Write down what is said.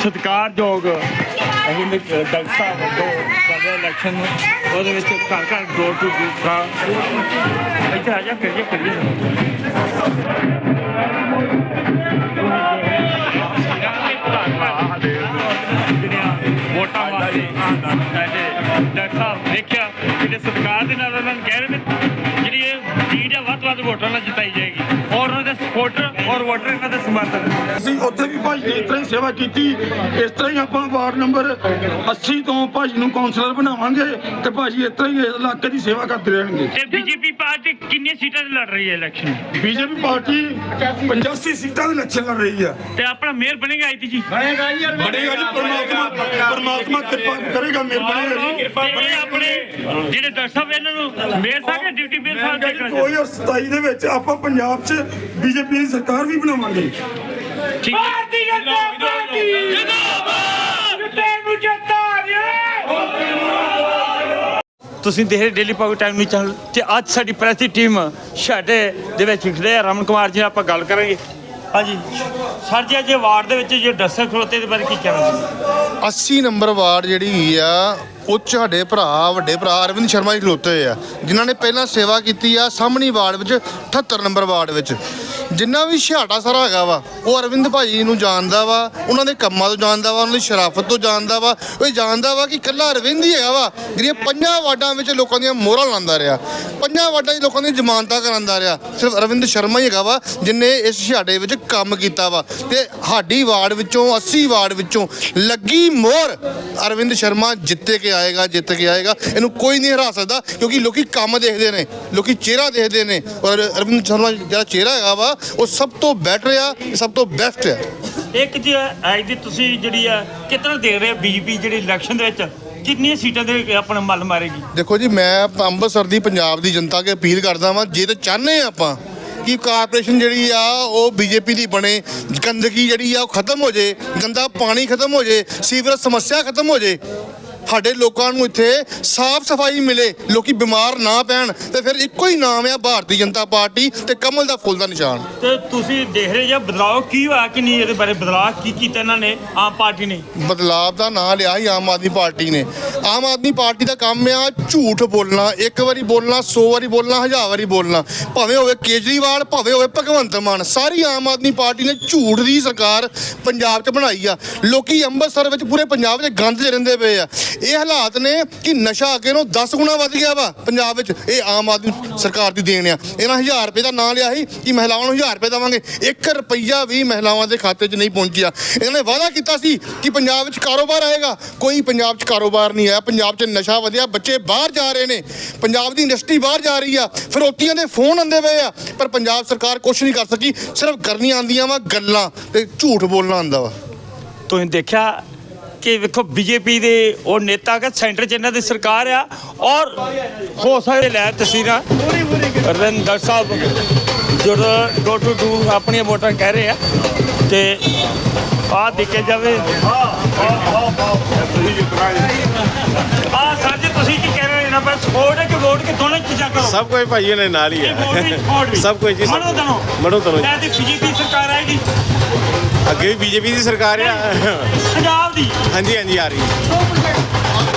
ਸਤਿਕਾਰਯੋਗ ਅਸੀਂ ਡਾਕਟਰ ਸਾਹਿਬ ਵੱਲੋਂ ਚੱਲਿਆ ਇਲੈਕਸ਼ਨ ਉਹਦੇ ਵਿੱਚ ਘਰ ਘਰ ਡੋਰ ਟੂ ਡੋਰ ਦਾ ਇੱਥੇ ਆ ਜਾ ਕਰੀਏ ਕਰੀਏ ਵੋਟਾਂ ਵਾਸਤੇ ਸਾਡੇ ਡਾਕਟਰ ਸਾਹਿਬ ਦੇਖਿਆ ਜਿਹੜੇ ਸਰਕਾਰ ਦੇ ਨਾਲ ਉਹਨਾਂ ਨੂੰ ਕਹਿ ਰਹੇ ਨੇ ਜਿਹੜੀ ਇਹ ਸੀਟ ਆ ਵੱਧ ਵੱਧ ਵੋਟਾਂ ਨਾਲ ਜਿਤਾਈ ਜਾਏਗੀ। ਔਰ ਉਹਨਾਂ ਦੇ ਸਪੋਰਟਰ ਔਰ ਵੋਟਰ ਇਹਨਾਂ ਦੇ ਸਮਰਥਨ ਅਸੀਂ ਉੱਥੇ ਵੀ ਭਾਜੀ ਨੇ ਇਸ ਤਰ੍ਹਾਂ ਹੀ ਸੇਵਾ ਕੀਤੀ। ਇਸ ਤਰ੍ਹਾਂ ਹੀ ਆਪਾਂ ਵਾਰਡ ਨੰਬਰ 80 ਤੋਂ ਭਾਜੀ ਨੂੰ ਕਾਉਂਸਲਰ ਬਣਾਵਾਂਗੇ ਤੇ ਭਾਜੀ ਇਸ ਤਰ੍ਹਾਂ ਹੀ ਇਸ ਇਲਾਕੇ ਦੀ ਸੇਵਾ ਕਰਦੇ ਰਹਿਣਗੇ। ਤੇ ਬੀਜੇਪੀ ਪਾਰਟੀ ਕਿੰਨੀਆਂ ਸੀਟਾਂ ਤੇ ਲੜ ਰਹੀ ਹੈ ਇਲੈਕਸ਼ਨ ਬੀਜੇਪੀ ਪਾਰਟੀ 85 ਸੀਟਾਂ ਦੇ ਇਲੈਕਸ਼ਨ ਲੜ ਰਹੀ ਆ ਤੇ ਆਪਣਾ ਮੇਅਰ ਬਣੇਗਾ ਆਈਤੀ ਜੀ? ਬਣੇਗਾ ਜੀ ਪਰਮਾਤਮਾ ਪਰਮਾਤਮਾ ਕਿਰਪਾ ਕਰੇਗਾ ਮਿਹਰ ਬਣੇਗਾ ਜੀ। ਤੇ ਇਹ ਆਪਣੇ ਜਿਹੜੇ ਸਾਹਿਬ ਇਹਨਾਂ ਨੂੰ ਮੇਅਰ ਸਾਹਿਬ ਜਾਂ ਡਿਊਟੀ ਮੇਅਰ ਸਾਹਿਬ ਮੈਂ ਦੇਖਣਾ ਕਹਿੰਦਾ 2027 ਦੇ ਵਿੱਚ ਆਪਾਂ ਪੰਜਾਬ 'ਚ ਬੀਜੇਪੀ ਦੀ ਸਰਕਾਰ ਵੀ ਬਣਾਵਾਂਗੇ। ਠੀਕ। ਹੈ ਭਾਰਤੀ ਜਨਤਾ ਪਾਰਟੀ। ਜਿੰਦਾਬਾਦ। ਜਿੱਤੇ ਨੂੰ ਜਿੱਤਾ ਤੁਸੀਂ ਦੇਖ ਰਹੇ daily power time news channel ਤੇ ਅੱਜ ਸਾਡੀ ਪ੍ਰੈਸ ਦੀ ਟੀਮ ਸਾਡੇ ਦੇ ਵਿੱਚ ਖੜੇ ਆ। ਰਮਨ ਕੁਮਾਰ ਜੀ ਨਾਲ ਆਪਾਂ ਗੱਲ ਕਰਾਂਗੇ। ਹਾਂਜੀ। ਸਰ ਜੀ, ਅੱਜ ਵਾਰਡ ਦੇ ਵਿੱਚ ਜੋ ਡਸਰ ਖਲੋਤੇ ਦੇ ਬਾਰੇ ਕੀ ਕਹਿਣਾ ਤੁਸੀਂ 80 ਨੰਬਰ ਵਾਰਡ ਜਿਹੜੀ ਹੈਗੀ ਆ, ਉਹ 'ਚ ਸਾਡੇ ਭਰਾ, ਵੱਡੇ ਭਰਾ ਅਰਵਿੰਦ ਸ਼ਰਮਾ ਜੀ ਖਲੋਤੇ ਆ, ਜਿਨ੍ਹਾਂ ਨੇ ਪਹਿਲਾਂ ਸੇਵਾ ਕੀਤੀ ਆ ਸਾਹਮਣੀ ਵਾਰਡ ਵਿੱਚ 78 ਨੰਬਰ ਵਾਰਡ ਵਿੱਚ। ਜਿੰਨਾ ਵੀ ਛਾਟਾ ਸਾਰਾ ਹੈਗਾ ਵਾ, ਉਹ ਅਰਵਿੰਦ ਭਾਜੀ ਨੂੰ ਜਾਣਦਾ ਵਾ, ਉਹਨਾਂ ਦੇ ਕੰਮਾਂ ਤੋਂ ਜਾਣਦਾ ਵਾ, ਉਹਨਾਂ ਦੀ ਸ਼ਰਾਫਤ ਤੋਂ ਜਾਣਦਾ ਵਾ। ਉਹ ਇਹ ਜਾਣਦਾ ਵਾ ਕਿ ਇਕੱਲਾ ਅਰਵਿੰਦ ਹੀ ਹੈਗਾ ਵਾ, ਜਿਹੜੀਆਂ ਪੰਜਾਂ ਵਾਰਡਾਂ ਵਿੱਚ ਲੋਕਾਂ ਦੀਆਂ ਮੋਹਰਾਂ ਲਾਉਂਦਾ ਰਿਹਾ। ਪੰਜਾਂ ਵਾਰਡਾਂ 'ਚ ਲੋਕਾਂ ਦੀਆਂ ਜ਼ਮਾਨਤਾਂ ਕਰਾਉਂਦਾ ਰਿਹਾ। ਸਿਰਫ ਅਰਵਿੰਦ ਸ਼ਰਮਾ ਹੀ ਹੈਗਾ ਵਾ, ਜਿਨੇ ਇਸ ਛਾੜੇ ਵਿੱਚ ਕੰਮ ਕੀਤਾ ਵਾ। ਤੇ ਸਾਡੀ ਵਾਰਡ ਵਿੱਚੋਂ 80 ਵਾਰਡ ਵਿੱਚੋਂ ਲੱਗੀ ਮੋਹਰ ਅਰਵਿੰਦ ਸ਼ਰਮਾ ਜਿੱਤ ਕੇ ਆਏਗਾ, ਜਿੱਤ ਕੇ ਆਏਗਾ। ਇਹਨੂੰ ਕੋਈ ਨਹੀਂ ਹਰਾ ਸਕਦਾ, ਕਿਉਂਕਿ ਲੋਕੀ ਕੰਮ ਦੇਖਦੇ ਨੇ, ਲੋਕੀ ਚਿਹਰਾ ਦੇਖਦੇ ਨੇ। ਔਰ ਅਰਵਿੰਦ ਸ਼ਰਮਾ ਜਿਹੜਾ ਚਿਹਰਾ ਹੈਗਾ ਵਾ ਉਹ ਸਭ ਤੋਂ ਬੈਟਰ ਆ ਸਭ ਤੋਂ ਬੈਸਟ ਆ। ਇੱਕ ਜੀ ਅੱਜ ਦੀ ਤੁਸੀਂ ਜਿਹੜੀ ਆ ਕਿਤਨਾ ਦੇਖ ਰਹੇ ਬੀਜੇਪੀ ਜਿਹੜੀ ਇਲੈਕਸ਼ਨ ਦੇ ਵਿੱਚ? ਕਿੰਨੀਆਂ ਸੀਟਾਂ ਦੇ ਆਪਣਾ ਮੱਲ ਮਾਰੇਗੀ? ਦੇਖੋ ਜੀ ਮੈਂ ਅੰਮ੍ਰਿਤਸਰ ਦੀ ਪੰਜਾਬ ਦੀ ਜਨਤਾ ਕੇ ਅਪੀਲ ਕਰਦਾ ਵਾਂ ਜੇ ਤੇ ਚਾਹੁੰਦੇ ਆ ਆਪਾਂ ਕਿ ਕਾਰਪੋਰੇਸ਼ਨ ਜਿਹੜੀ ਆ ਉਹ ਬੀਜੇਪੀ ਦੀ ਬਣੇ ਗੰਦਗੀ ਜਿਹੜੀ ਆ ਉਹ ਖਤਮ ਹੋ ਜੇ ਗੰਦਾ ਪਾਣੀ ਖਤਮ ਹੋ ਜੇ ਸੀਵਰੇਜ ਸਮੱਸਿਆ ਖਤਮ ਹੋ ਜੇ ਸਾਡੇ ਲੋਕਾਂ ਨੂੰ ਇੱਥੇ ਸਾਫ਼ ਸਫ਼ਾਈ ਮਿਲੇ ਲੋਕੀ ਬਿਮਾਰ ਨਾ ਪੈਣ ਤੇ ਫਿਰ ਇੱਕੋ ਹੀ ਨਾਮ ਆ ਭਾਰਤੀ ਜਨਤਾ ਪਾਰਟੀ ਤੇ ਕਮਲ ਦਾ ਫੁੱਲ ਦਾ ਨਿਸ਼ਾਨ। ਤੇ ਤੁਸੀਂ ਦੇਖ ਰਹੇ ਜੇ ਬਦਲਾਅ ਕੀ ਹੋਇਆ ਕਿ ਨਹੀਂ ਇਹਦੇ ਬਾਰੇ ਬਦਲਾਅ ਕੀ ਕੀਤਾ ਇਹਨਾਂ ਨੇ ਆਮ ਪਾਰਟੀ ਨੇ? ਬਦਲਾਵ ਦਾ ਨਾਂ ਲਿਆ ਸੀ ਆਮ ਆਦਮੀ ਪਾਰਟੀ ਨੇ। ਆਮ ਆਦਮੀ ਪਾਰਟੀ ਦਾ ਕੰਮ ਆ ਝੂਠ ਬੋਲਣਾ, ਇੱਕ ਵਾਰੀ ਬੋਲਣਾ 100 ਵਾਰੀ ਬੋਲਣਾ, ਹਜ਼ਾਰ ਵਾਰੀ ਬੋਲਣਾ। ਭਾਵੇਂ ਹੋਵੇ ਕੇਜਰੀਵਾਲ, ਭਾਵੇਂ ਹੋਵੇ ਭਗਵੰਤ ਮਾਨ, ਸਾਰੀ ਆਮ ਆਦਮੀ ਪਾਰਟੀ ਨੇ ਝੂਠ ਦੀ ਸਰਕਾਰ ਪੰਜਾਬ 'ਚ ਬਣਾਈ ਆ। ਲੋਕੀ ਅੰਮ੍ਰਿਤਸਰ ਵਿੱਚ ਪੂਰੇ ਪੰਜਾਬ 'ਚ ਗੰਦ 'ਚ ਰਹਿੰਦੇ ਪਏ ਆ। ਇਹ ਹਾਲਾਤ ਨੇ ਕਿ ਨਸ਼ਾ ਅੱਗੇ ਨੂੰ 10 ਗੁਣਾ ਵੱਧ ਗਿਆ ਵਾ ਪੰਜਾਬ ਵਿੱਚ। ਇਹ ਆਮ ਆਦਮੀ ਸਰਕਾਰ ਦੀ ਦੇਣ ਆ। ਇਹਨਾਂ 1000 ਰੁਪਏ ਦਾ ਨਾਂ ਲਿਆ ਸੀ ਕਿ ਮਹਿਲਾਵਾਂ ਨੂੰ 1000 ਰੁਪਏ ਦੇਵਾਂਗੇ। 1 ਰੁਪਈਆ ਵੀ ਮਹਿਲਾਵਾਂ ਦੇ ਖਾਤੇ 'ਚ ਨਹੀਂ ਪਹੁੰਚਿਆ। ਇਹਨਾਂ ਨੇ ਵਾਅਦਾ ਕੀਤਾ ਸੀ ਕਿ ਪੰਜਾਬ ਵਿੱਚ ਕਾਰੋਬਾਰ ਆਏਗਾ। ਕੋਈ ਪੰਜਾਬ 'ਚ ਕਾਰੋਬਾਰ ਨਹੀਂ ਆਇਆ। ਪੰਜਾਬ 'ਚ ਨਸ਼ਾ ਵਧਿਆ, ਬੱਚੇ ਬਾਹਰ ਜਾ ਰਹੇ ਨੇ। ਪੰਜਾਬ ਦੀ ਇੰਡਸਟਰੀ ਬਾਹਰ ਜਾ ਰਹੀ ਆ। ਫਿਰੋਤੀਆਂ ਦੇ ਫੋਨ ਆਉਂਦੇ ਪਏ ਆ। ਪਰ ਪੰਜਾਬ ਸਰਕਾਰ ਕੁਝ ਨਹੀਂ ਕਰ ਸਕੀ। ਸਿਰਫ ਕਰਨੀਆਂ ਆਉਂਦੀਆਂ ਵਾ, ਗੱਲਾਂ ਤੇ ਝੂਠ ਬੋਲਣਾ ਆਉਂਦਾ ਵਾ। ਤੁਸੀਂ ਦੇਖਿਆ ਕਿ ਵੇਖੋ ਬੀਜੇਪੀ ਦੇ ਉਹ ਨੇਤਾ ਕਿ ਸੈਂਟਰ 'ਚ ਇਹਨਾਂ ਦੀ ਸਰਕਾਰ ਆ ਔਰ ਹੋ ਸਕਦੇ ਲੈ ਤਸਵੀਰਾਂ ਰਿੰਦਰ ਸਾਹਿਬ ਜਦੋਂ ਡੋ ਟੂ ਡੂ ਆਪਣੀਆਂ ਵੋਟਾਂ ਕਹਿ ਰਹੇ ਆ ਤੇ ਆਹ ਦੇਖਿਆ ਜਾਵੇ ਸਭ ਕੁਝ ਭਾਈ ਨੇ ਨਾਲ ਹੀ ਹੈ। ਸਭ ਕੁਝ ਜੀ। ਮਨੋ ਤਨੋ। ਮਨੋ ਤਨੋ ਜੀ। ਤੇ ਬੀਜੇਪੀ ਸਰਕਾਰ ਆਏਗੀ। ਅੱਗੇ ਵੀ ਬੀਜੇਪੀ ਦੀ ਸਰਕਾਰ ਆ। ਪੰਜਾਬ ਦੀ। ਹਾਂਜੀ ਹਾਂਜੀ ਆ ਰਹੀ ਹੈ।